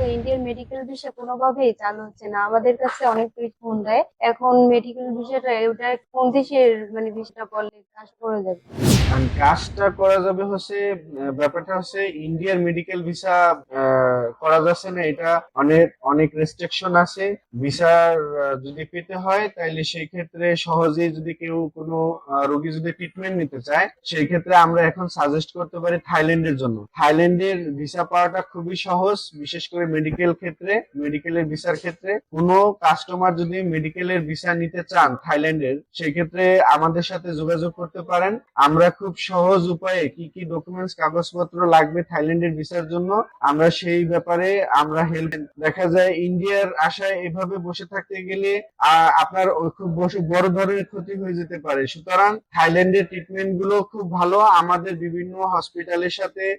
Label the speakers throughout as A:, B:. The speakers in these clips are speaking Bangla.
A: কিন্তু ইন্ডিয়ান মেডিকেল ভিসা কোনোভাবেই চালু হচ্ছে না। আমাদের কাছে অনেক ফোন দেয়। এখন মেডিকেল ভিসাটা ওটা কোন দেশের মানে ভিসাটা বললে কাজ করে যাবে?
B: কাজটা করা যাবে হচ্ছে ব্যাপারটা হচ্ছে ইন্ডিয়ার মেডিকেল ভিসা করা যাচ্ছে না, এটা অনেক অনেক রেস্ট্রিকশন আছে। ভিসার যদি পেতে হয়, তাইলে সেই ক্ষেত্রে সহজেই যদি কেউ কোনো রোগী যদি ট্রিটমেন্ট নিতে চায়, সেই ক্ষেত্রে আমরা এখন সাজেস্ট করতে পারি থাইল্যান্ডের জন্য। থাইল্যান্ডের ভিসা পাওয়াটা খুবই সহজ, বিশেষ করে মেডিকেল ক্ষেত্রে মেডিকেলের ভিসার ক্ষেত্রে। কোনো কাস্টমার যদি মেডিকেলের ভিসা নিতে চান থাইল্যান্ডের, সেই ক্ষেত্রে আমাদের সাথে যোগাযোগ করতে পারেন। আমরা খুব সহজ উপায়ে কি কি ডকুমেন্টস কাগজপত্র লাগবে থাইল্যান্ডের ভিসার জন্য, আমরা সেই ব্যাপারে আমরা হেল্প দেখা যায় ইন্ডিয়ার আশায় এভাবে বসে থাকতে গেলে আপনার খুব বসে- বড় ধরনের ক্ষতি হয়ে যেতে পারে। সুতরাং থাইল্যান্ডের ট্রিটমেন্টগুলো খুব ভালো, আমাদের বিভিন্ন হসপিটালের সাথে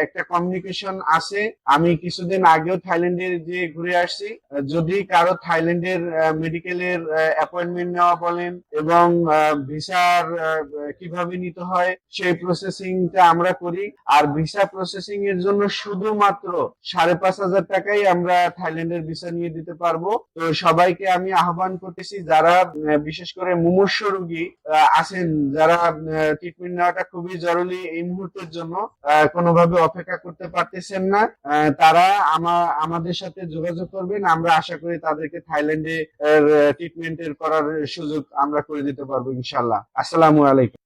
B: একটা কমিউনিকেশন আছে। আমি কিছুদিন আগেও থাইল্যান্ডে যে ঘুরে আসছি, যদি কারও থাইল্যান্ডের মেডিকেলের অ্যাপয়েন্টমেন্ট নেওয়া বলেন এবং ভিসার কীভাবে নিতে হয়, সেই প্রসেসিংটা আমরা করি। আর ভিসা প্রসেসিং এর জন্য শুধুমাত্র সাড়ে পাঁচ হাজার টাকাই আমরা থাইল্যান্ডের ভিসা নিয়ে দিতে পারব। তো সবাইকে আমি আহ্বান করতেছি, যারা বিশেষ করে মুমূর্ষ আছেন, যারা ট্রিটমেন্ট নেওয়াটা খুবই জরুরি এই মুহূর্তের জন্য কোনোভাবে অপেক্ষা করতে পারতেছেন না। তারা আমাদের সাথে যোগাযোগ করবেন, আমরা আশা করি তাদেরকে থাইল্যান্ডে ট্রিটমেন্টের করার সুযোগ আমরা করে দিতে পারব ইনশাল্লাহ আসসালামু আলাইকুম।